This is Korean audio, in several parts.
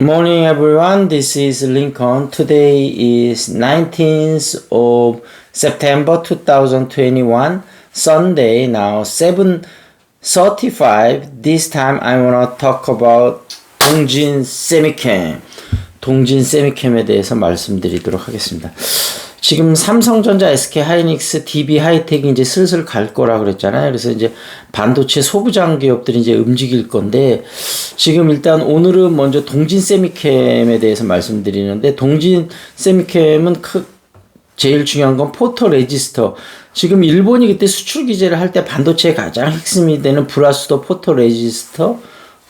Morning everyone, this is Lincoln. Today is 19th of September 2021, Sunday, now 7.35. This time I want to talk about 동진 세미캠. 동진 세미캠에 대해서 말씀드리도록 하겠습니다. 지금 삼성전자, SK 하이닉스, DB 하이텍이 이제 슬슬 갈 거라 그랬잖아요. 그래서 이제 반도체 소부장 기업들이 이제 움직일 건데 지금 일단 오늘은 먼저 동진 세미캠에 대해서 말씀드리는데 동진 세미캠은 크, 제일 중요한 건 포토 레지스터. 지금 일본이 그때 수출 규제를 할 때 반도체의 가장 핵심이 되는 브라스도 포토 레지스터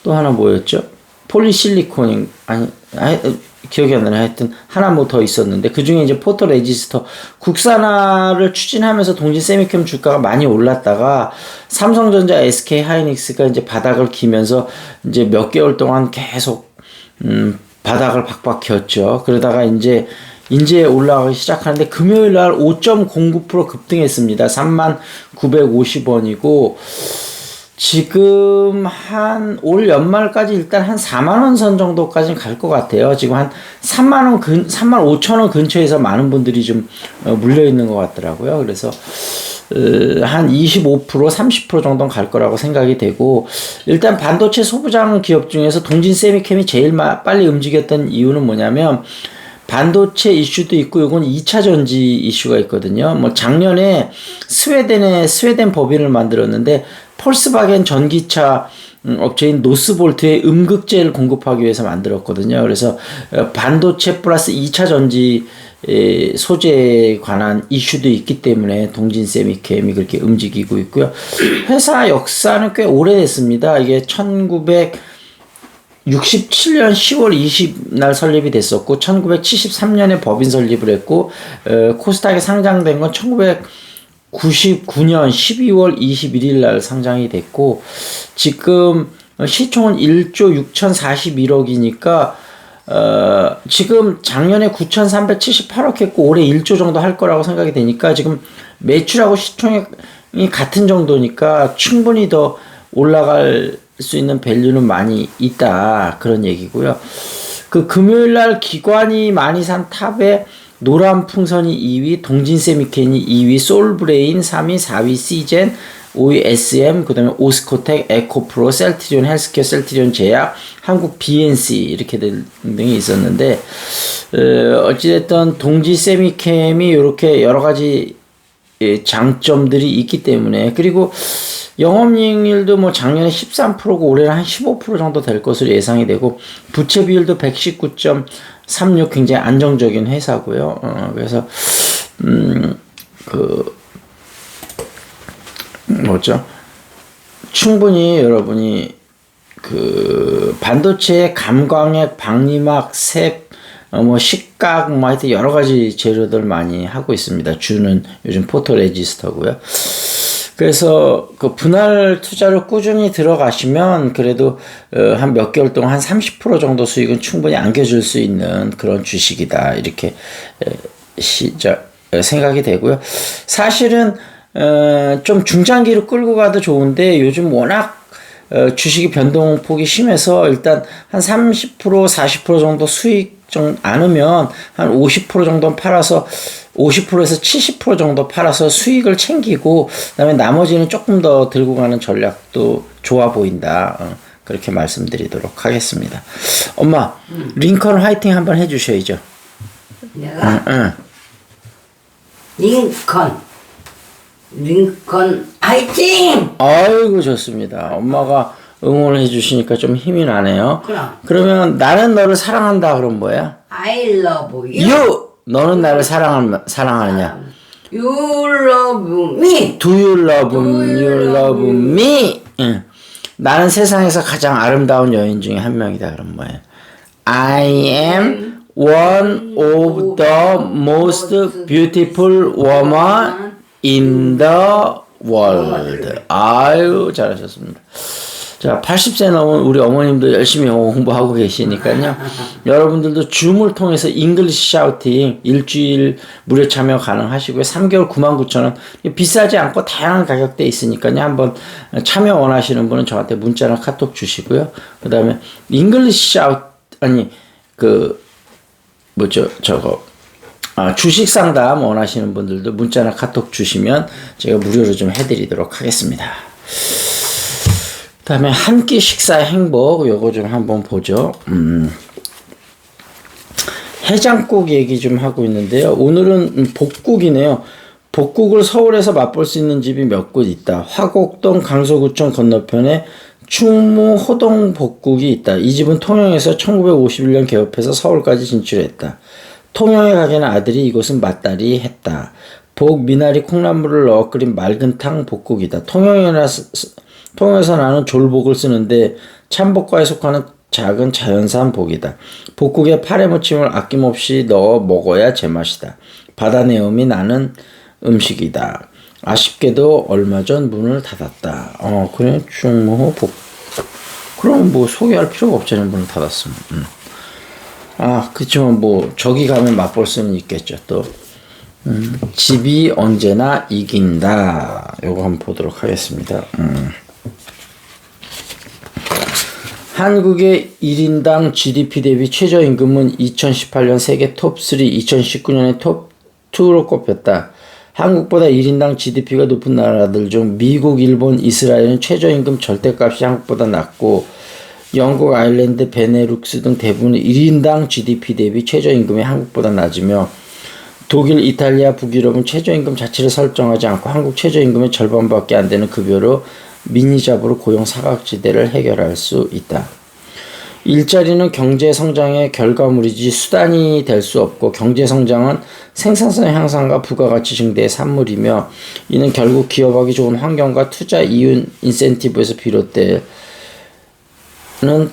또 하나 뭐였죠? 폴리실리콘인 아니 아니 기억이 안 나네. 하여튼 하나 뭐 더 있었는데 그 중에 이제 포토 레지스터 국산화를 추진하면서 동진 세미캠 주가가 많이 올랐다가 삼성전자, SK 하이닉스가 이제 바닥을 기면서 이제 몇 개월 동안 계속 음 바닥을 박박 겼죠. 그러다가 이제 이제 올라가기 시작하는데 금요일 날 5.09% 급등했습니다. 3950원이고 지금 한 올 연말까지 일단 한 4만 원 선 정도까지는 갈 것 같아요. 지금 한 3만 원 근, 3만 5천 원 근처에서 많은 분들이 좀 어, 물려 있는 것 같더라고요. 그래서 어, 한25% 30% 정도는 갈 거라고 생각이 되고 일단 반도체 소부장 기업 중에서 동진 세미캠이 제일 마, 빨리 움직였던 이유는 뭐냐면 반도체 이슈도 있고 이건 2차 전지 이슈가 있거든요. 뭐 작년에 스웨덴에 스웨덴 법인을 만들었는데 폴스바겐 전기차 음, 업체인 노스볼트에 음극재를 공급하기 위해서 만들었거든요. 그래서 어, 반도체 플러스 2차 전지 소재에 관한 이슈도 있기 때문에 동진 세미캠이 그렇게 움직이고 있고요. 회사 역사는 꽤 오래됐습니다. 이게 1900 67년 10월 20날 설립이 됐었고 1973년에 법인 설립을 했고 어, 코스닥에 상장된 건 1999년 12월 21일 날 상장이 됐고 지금 시총은 1조 6,041억이니까 어, 지금 작년에 9,378억 했고 올해 1조 정도 할 거라고 생각이 되니까 지금 매출하고 시총이 같은 정도니까 충분히 더 올라갈 수 있는 밸류는 많이 있다 그런 얘기고요. 그 금요일 날 기관이 많이 산 탑에 노란 풍선이 2위, 동진 세미켄이 2위, 솔브레인 3위, 4위 시젠, 5위 SM, 그 다음에 오스코텍, 에코프로, 셀트리온 헬스케어, 셀트리온 제약, 한국 BNC 이렇게 등등이 있었는데 어, 어찌됐든 동지 세미캠이 이렇게 여러 가지 예, 장점들이 있기 때문에 그리고 영업이익률도 뭐 작년에 13%고 올해는 한 15% 정도 될 것으로 예상이 되고 부채 비율도 119.36 굉장히 안정적인 회사고요. 어, 그래서 음그 뭐죠? 충분히 여러분이 그 반도체 감광액, 방리막, 색, 어, 뭐 식각, 뭐 하여튼 여러 가지 재료들 많이 하고 있습니다. 주는 요즘 포토 레지스터고요. 그래서 그 분할 투자를 꾸준히 들어가시면 그래도 어, 한몇 개월 동안 한 30% 정도 수익은 충분히 안겨줄 수 있는 그런 주식이다 이렇게 시작 생각이 되고요. 사실은 어, 좀 중장기로 끌고 가도 좋은데 요즘 워낙 어, 주식이 변동폭이 심해서 일단 한 30% 40% 정도 수익 좀 않으면 한 50% 정도 팔아서 50%에서 70% 정도 팔아서 수익을 챙기고 그다음에 나머지는 조금 더 들고 가는 전략도 좋아 보인다. 어, 그렇게 말씀드리도록 하겠습니다. 엄마, 응. 링컨 화이팅 한번 해주셔야죠. 내가 응, 응. 링컨 링컨 화이팅! 아이고 좋습니다. 엄마가 응원해 주시니까 좀 힘이 나네요. 그럼. 그러면 나는 너를 사랑한다 그럼 뭐야? I love you. You 너는 나를 사랑하, 사랑하느냐? You love me. Do you love me? You love me? 응. 나는 세상에서 가장 아름다운 여인 중에 한 명이다. 그럼 뭐예요? I am one of the most beautiful woman in the world. 아유, 잘하셨습니다. 자, 80세 넘은 우리 어머님도 열심히 영어 공부하고 계시니까요. 여러분들도 줌을 통해서 잉글리시 샤우팅 일주일 무료 참여 가능하시고요. 3개월 99,000원. 비싸지 않고 다양한 가격대 있으니까요. 한번 참여 원하시는 분은 저한테 문자나 카톡 주시고요. 그 다음에 잉글리시 샤우팅 아니 그 뭐죠 저거 아, 주식 상담 원하시는 분들도 문자나 카톡 주시면 제가 무료로 좀 해드리도록 하겠습니다. 그다음에 한 끼 식사 행복 요거 좀 한번 보죠. 음. 해장국 얘기 좀 하고 있는데요. 오늘은 음, 복국이네요. 복국을 서울에서 맛볼 수 있는 집이 몇 곳 있다. 화곡동 강서구청 건너편에 충무 호동 복국이 있다. 이 집은 통영에서 1951년 개업해서 서울까지 진출했다. 통영에 가게는 아들이 이곳은 맞다리 했다. 복 미나리 콩나물을 넣어 끓인 맑은 탕 복국이다. 통영에나 통영에서 나는 졸복을 쓰는데 참복과에 속하는 작은 자연산 복이다. 복국에 파래 무침을 아낌없이 넣어 먹어야 제맛이다. 바다 내음이 나는 음식이다. 아쉽게도 얼마 전 문을 닫았다. 어, 그래, 충무 복. 그럼 뭐 소개할 필요가 없잖아요, 문을 닫았으면. 음. 아, 그치만 뭐, 저기 가면 맛볼 수는 있겠죠, 또. 음, 집이 언제나 이긴다. 요거 한번 보도록 하겠습니다. 음. 한국의 1인당 GDP 대비 최저임금은 2018년 세계 톱3, 2019년에 톱2로 꼽혔다. 한국보다 1인당 GDP가 높은 나라들 중 미국, 일본, 이스라엘은 최저임금 절대값이 한국보다 낮고 영국, 아일랜드, 베네룩스 등 대부분 1인당 GDP 대비 최저임금이 한국보다 낮으며 독일, 이탈리아, 북유럽은 최저임금 자체를 설정하지 않고 한국 최저임금의 절반밖에 안 되는 급여로 미니잡으로 고용 사각지대를 해결할 수 있다. 일자리는 경제 성장의 결과물이지 수단이 될 수 없고 경제 성장은 생산성 향상과 부가가치 증대의 산물이며 이는 결국 기업하기 좋은 환경과 투자 이윤 인센티브에서 비롯되는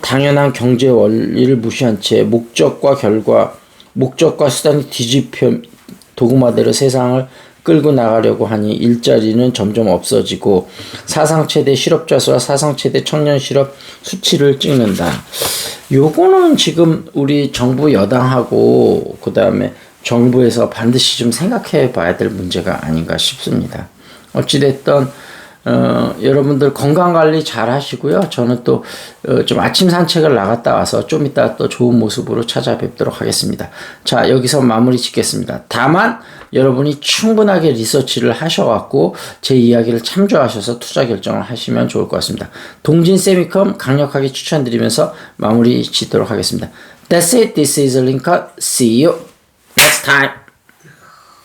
당연한 경제 원리를 무시한 채 목적과 결과 목적과 수단이 뒤집혀 도구마대로 세상을 끌고 나가려고 하니 일자리는 점점 없어지고 사상 최대 실업자 수와 사상 최대 청년 실업 수치를 찍는다. 요거는 지금 우리 정부 여당하고 그다음에 정부에서 반드시 좀 생각해 봐야 될 문제가 아닌가 싶습니다. 어찌됐든 어, 여러분들 건강 관리 잘 하시고요. 저는 또, 어, 좀 아침 산책을 나갔다 와서 좀 이따 또 좋은 모습으로 찾아뵙도록 하겠습니다. 자, 여기서 마무리 짓겠습니다. 다만, 여러분이 충분하게 리서치를 하셔갖고 제 이야기를 참조하셔서 투자 결정을 하시면 좋을 것 같습니다. 동진 세미컴 강력하게 추천드리면서 마무리 짓도록 하겠습니다. That's it. This is Lincoln. See you next time.